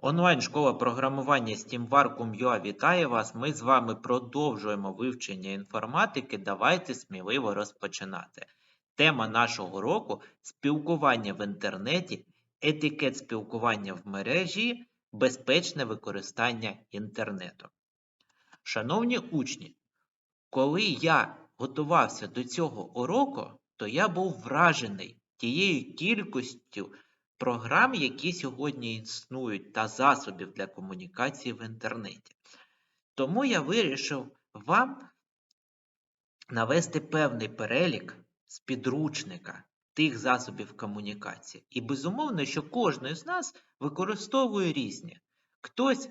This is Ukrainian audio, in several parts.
Онлайн-школа програмування SteamVarcum.ua вітає вас. Ми з вами продовжуємо вивчення інформатики. Давайте сміливо розпочинати. Тема нашого року спілкування в інтернеті, етикет спілкування в мережі, безпечне використання інтернету. Шановні учні, коли я готувався до цього уроку, то я був вражений тією кількістю програм, які сьогодні існують, та засобів для комунікації в інтернеті. Тому я вирішив вам навести певний перелік з підручника тих засобів комунікації. І безумовно, що кожен з нас використовує різні. Хтось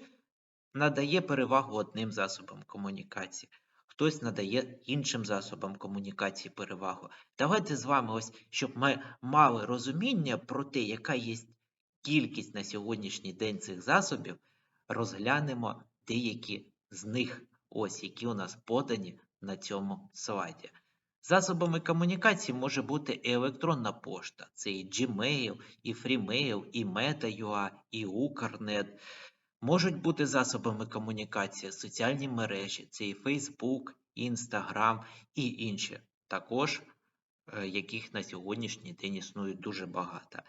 надає перевагу одним засобам комунікації, хтось надає іншим засобам комунікації перевагу. Давайте з вами, ось, щоб ми мали розуміння про те, яка є кількість на сьогоднішній день цих засобів, розглянемо деякі з них, ось які у нас подані на цьому слайді. Засобами комунікації може бути і електронна пошта, це і Gmail, і Freemail, і Meta.ua, і Укрнет. Можуть бути засобами комунікації соціальні мережі, це і Facebook, Instagram і інші, також е, яких на сьогоднішній день існує дуже багато.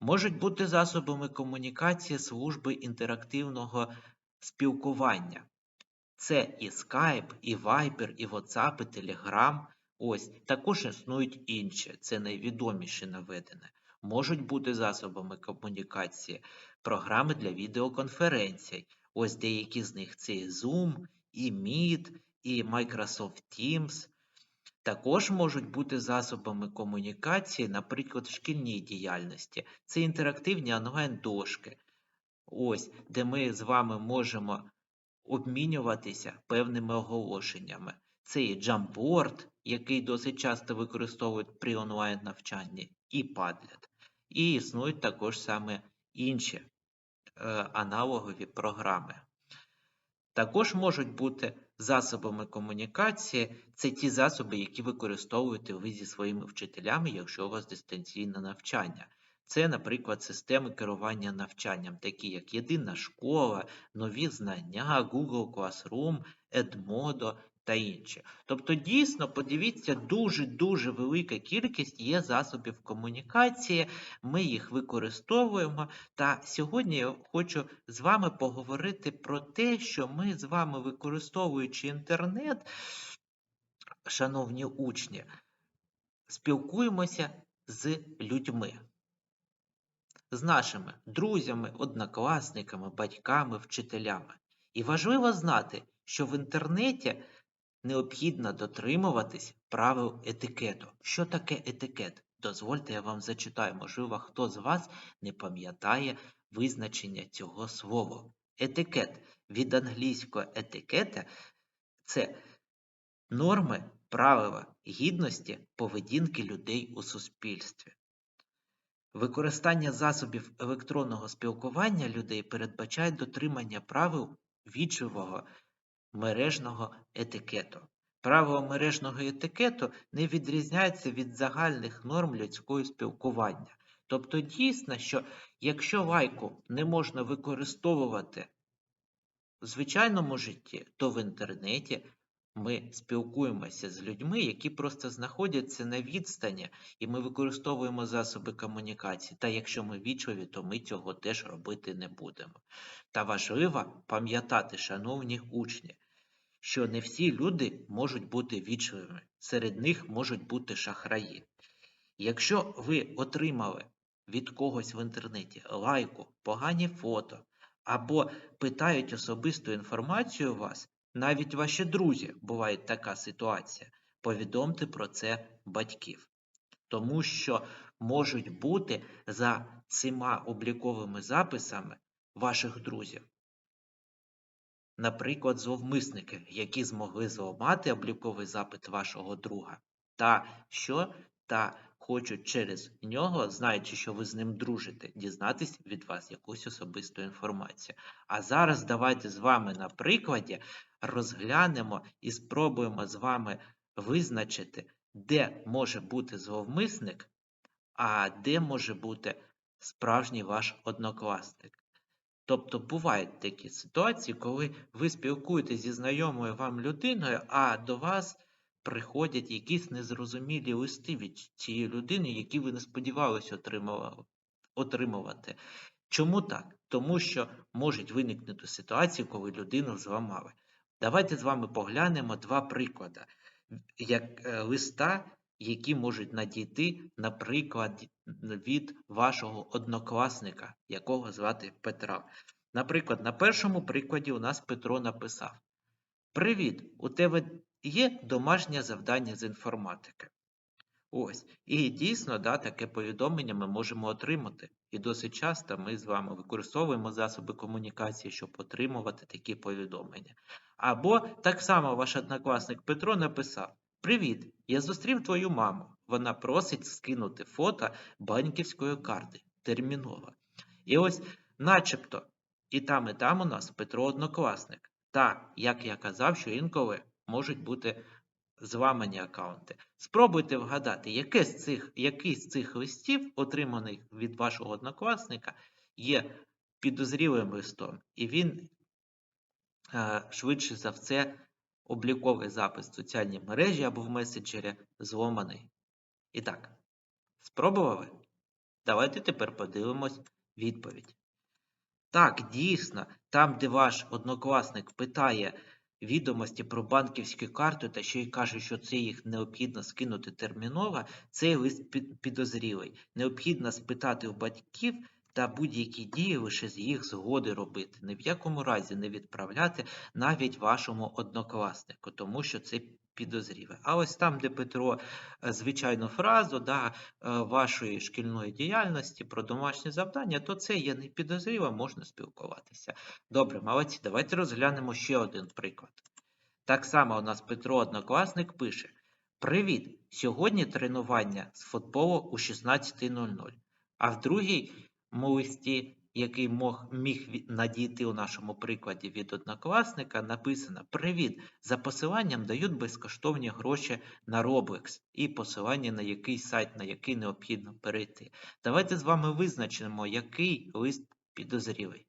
Можуть бути засобами комунікації служби інтерактивного спілкування. Це і Skype, і Viber, і WhatsApp, і Telegram. Ось також існують інші, це найвідоміші наведені. Можуть бути засобами комунікації програми для відеоконференцій. Ось деякі з них це і Zoom, і Meet, і Microsoft Teams. Також можуть бути засобами комунікації, наприклад, в шкільній діяльності. Це інтерактивні онлайн-дошки, де ми з вами можемо обмінюватися певними оголошеннями. Це і Jamboard, який досить часто використовують при онлайн-навчанні, і Padlet. І існують також саме інші аналогові програми. Також можуть бути засобами комунікації, це ті засоби, які використовуєте ви зі своїми вчителями, якщо у вас дистанційне навчання. Це, наприклад, системи керування навчанням, такі як Єдина школа, нові знання, Google Classroom, Edmodo та інші. Тобто, дійсно, подивіться, дуже-дуже велика кількість є засобів комунікації, ми їх використовуємо. Та сьогодні я хочу з вами поговорити про те, що ми з вами, використовуючи інтернет, шановні учні, спілкуємося з людьми. З нашими друзями, однокласниками, батьками, вчителями. І важливо знати, що в інтернеті необхідно дотримуватись правил етикету. Що таке етикет? Дозвольте, я вам зачитаю, можливо, хто з вас не пам'ятає визначення цього слова. Етикет від англійського етикета це норми, правила гідності поведінки людей у суспільстві. Використання засобів електронного спілкування людей передбачає дотримання правил вічливого мережного етикету. Правила мережного етикету не відрізняються від загальних норм людського спілкування. Тобто дійсно, що якщо лайку не можна використовувати в звичайному житті, то в інтернеті ми спілкуємося з людьми, які просто знаходяться на відстані, і ми використовуємо засоби комунікації. Та якщо ми вічливі, то ми цього теж робити не будемо. Та важливо пам'ятати, шановні учні, що не всі люди можуть бути вічливими, серед них можуть бути шахраї. Якщо ви отримали від когось в інтернеті лайку, погані фото або питають особисту інформацію у вас, навіть ваші друзі буває така ситуація, повідомте про це батьків. Тому що можуть бути за цими обліковими записами ваших друзів наприклад, зловмисники, які змогли зламати обліковий запит вашого друга, та що та хочуть через нього, знаючи, що ви з ним дружите, дізнатись від вас якусь особисту інформацію. А зараз давайте з вами на прикладі розглянемо і спробуємо з вами визначити, де може бути зловмисник, а де може бути справжній ваш однокласник. Тобто бувають такі ситуації, коли ви спілкуєтесь зі знайомою вам людиною, а до вас приходять якісь незрозумілі листи від цієї людини, які ви не сподівалися отримувати. Чому так? Тому що можуть виникнути ситуації, коли людину зламали. Давайте з вами поглянемо два приклади як е, листа, які можуть надійти, наприклад, від вашого однокласника, якого звати Петра. Наприклад, на першому прикладі у нас Петро написав: Привіт! У тебе є домашнє завдання з інформатики. Ось. І дійсно, да, таке повідомлення ми можемо отримати. І досить часто ми з вами використовуємо засоби комунікації, щоб отримувати такі повідомлення. Або так само ваш однокласник Петро написав: Привіт! Я зустрів твою маму. Вона просить скинути фото банківської карти. Терміново. І ось, начебто, і там, і там у нас Петро однокласник. Та, як я казав, що інколи можуть бути зламані аккаунти. Спробуйте вгадати, яке з цих, який з цих листів, отриманих від вашого однокласника, є підозрілим листом, і він е, швидше за все обліковий запис в соціальній мережі або в меседжері зломаний. І так, спробували? Давайте тепер подивимось відповідь. Так, дійсно, там, де ваш однокласник питає відомості про банківську карту та ще й каже, що це їх необхідно скинути терміново, цей лист під- підозрілий. Необхідно спитати у батьків та будь-які дії лише з їх згоди робити. Ні в якому разі не відправляти навіть вашому однокласнику, тому що це підозріле. А ось там, де Петро е, звичайну фразу да, е, вашої шкільної діяльності про домашнє завдання, то це є не підозріло, можна спілкуватися. Добре, молодці, давайте розглянемо ще один приклад. Так само у нас Петро однокласник пише: Привіт! Сьогодні тренування з футболу у 16.00. А в другій листі, який міг надійти у нашому прикладі від однокласника, написано: Привіт! За посиланням дають безкоштовні гроші на Roblox і посилання на який сайт, на який необхідно перейти. Давайте з вами визначимо, який лист підозрілий.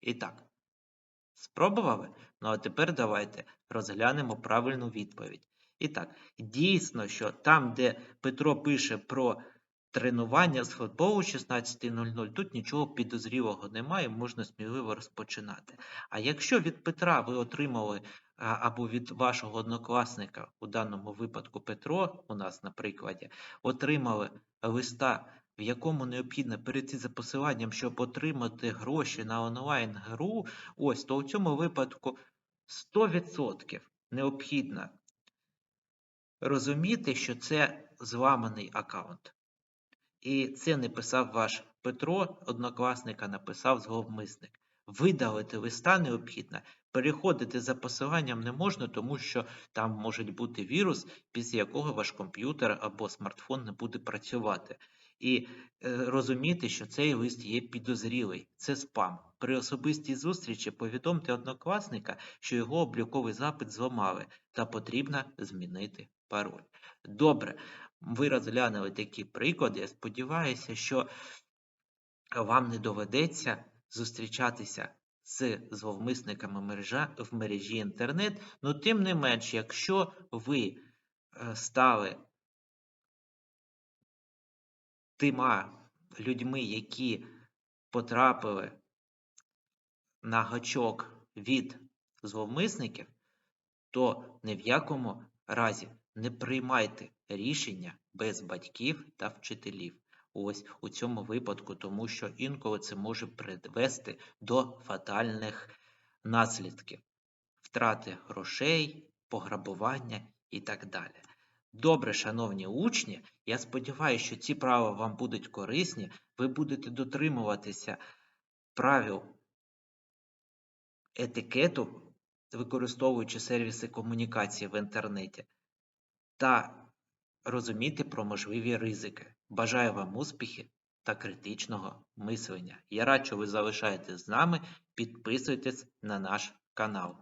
І так, спробували? Ну а тепер давайте розглянемо правильну відповідь. І так, дійсно, що там, де Петро пише про тренування з футболу 16.00, тут нічого підозрілого немає, можна сміливо розпочинати. А якщо від Петра ви отримали або від вашого однокласника, у даному випадку Петро, у нас на прикладі, отримали листа, в якому необхідно перейти за посиланням, щоб отримати гроші на онлайн-гру, ось, то у цьому випадку 100% необхідно розуміти, що це зламаний аккаунт. І це не писав ваш Петро, однокласника написав зловмисник. Видалити листа необхідно, переходити за посиланням не можна, тому що там може бути вірус, після якого ваш комп'ютер або смартфон не буде працювати. І е, розуміти, що цей лист є підозрілий, це спам. При особистій зустрічі повідомте однокласника, що його обліковий запит зламали, та потрібно змінити пароль. Добре, ви розглянули такі приклади. Я сподіваюся, що вам не доведеться зустрічатися з зловмисниками мережа, в мережі інтернет. Ну, тим не менш, якщо ви е, стали тима людьми, які потрапили на гачок від зловмисників, то ні в якому разі не приймайте рішення без батьків та вчителів. Ось у цьому випадку, тому що інколи це може привести до фатальних наслідків, втрати грошей, пограбування і так далі. Добре, шановні учні, я сподіваюся, що ці правила вам будуть корисні, ви будете дотримуватися правил етикету, використовуючи сервіси комунікації в інтернеті, та розуміти про можливі ризики. Бажаю вам успіхів та критичного мислення. Я рад, що ви залишаєтесь з нами, підписуйтесь на наш канал.